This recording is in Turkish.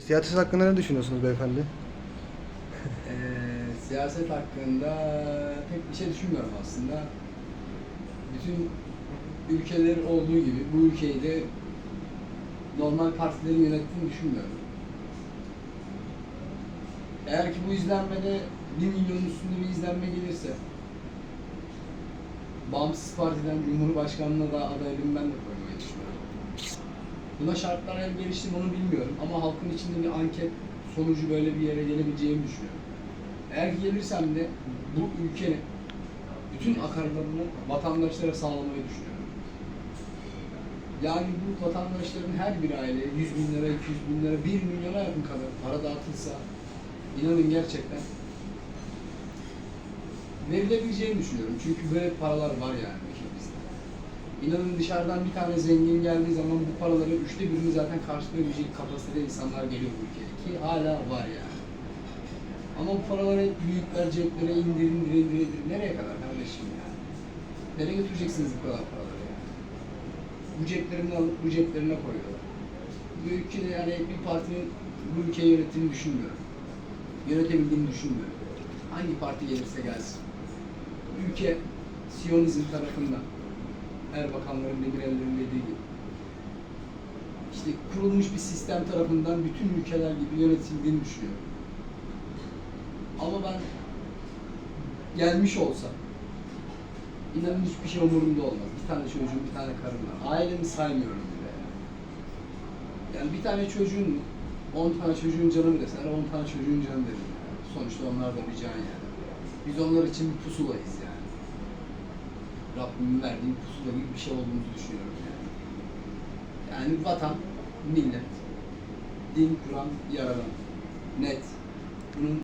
Siyaset hakkında ne düşünüyorsunuz beyefendi? Ee, siyaset hakkında pek bir şey düşünmüyorum aslında. Bütün ülkeler olduğu gibi bu ülkeyi de normal partilerin yönettiğini düşünmüyorum. Eğer ki bu izlenmede bir milyonun üstünde bir izlenme gelirse Bağımsız Parti'den Cumhurbaşkanlığına da adaylığımı ben de koymayı düşünüyorum. Buna şartlar el gelişti mi onu bilmiyorum ama halkın içinde bir anket sonucu böyle bir yere gelebileceğimi düşünüyorum. Eğer gelirsem de bu ülkenin bütün akarlarını vatandaşlara sağlamayı düşünüyorum. Yani bu vatandaşların her bir aileye 100 bin lira, 200 bin lira, 1 milyona yakın kadar para dağıtılsa inanın gerçekten verilebileceğini düşünüyorum. Çünkü böyle paralar var yani. İnanın dışarıdan bir tane zengin geldiği zaman bu paraların üçte birini zaten karşılayabilecek kapasitede insanlar geliyor bu ülkeye ki hala var yani. Ama bu paraları büyükler ceplere indir indir indir indir. Nereye kadar kardeşim yani? Nereye götüreceksiniz bu kadar paraları yani? Bu ceplerini alıp bu ceplerine koyuyorlar. Bu ülkede yani bir partinin bu ülkeyi yönettiğini düşünmüyorum. Yönetebildiğini düşünmüyorum. Hangi parti gelirse gelsin. Ülke Siyonizm tarafında. Erbakanların Demirel'lerin dediği gibi. İşte kurulmuş bir sistem tarafından bütün ülkeler gibi yönetildiğini düşünüyorum. Ama ben gelmiş olsam inanın hiçbir şey umurumda olmaz. Bir tane çocuğum, bir tane karım var. Ailemi saymıyorum bile yani. Bir tane çocuğun, on tane çocuğun canı mı deseler, on tane çocuğun canı derim. Sonuçta onlar da bir can yani. Biz onlar için bir pusulayız yani. Rabbimin verdiği pusula gibi bir şey olduğumuzu düşünüyorum yani. Yani vatan, millet, din, Kur'an, yaradan. Net. Bunun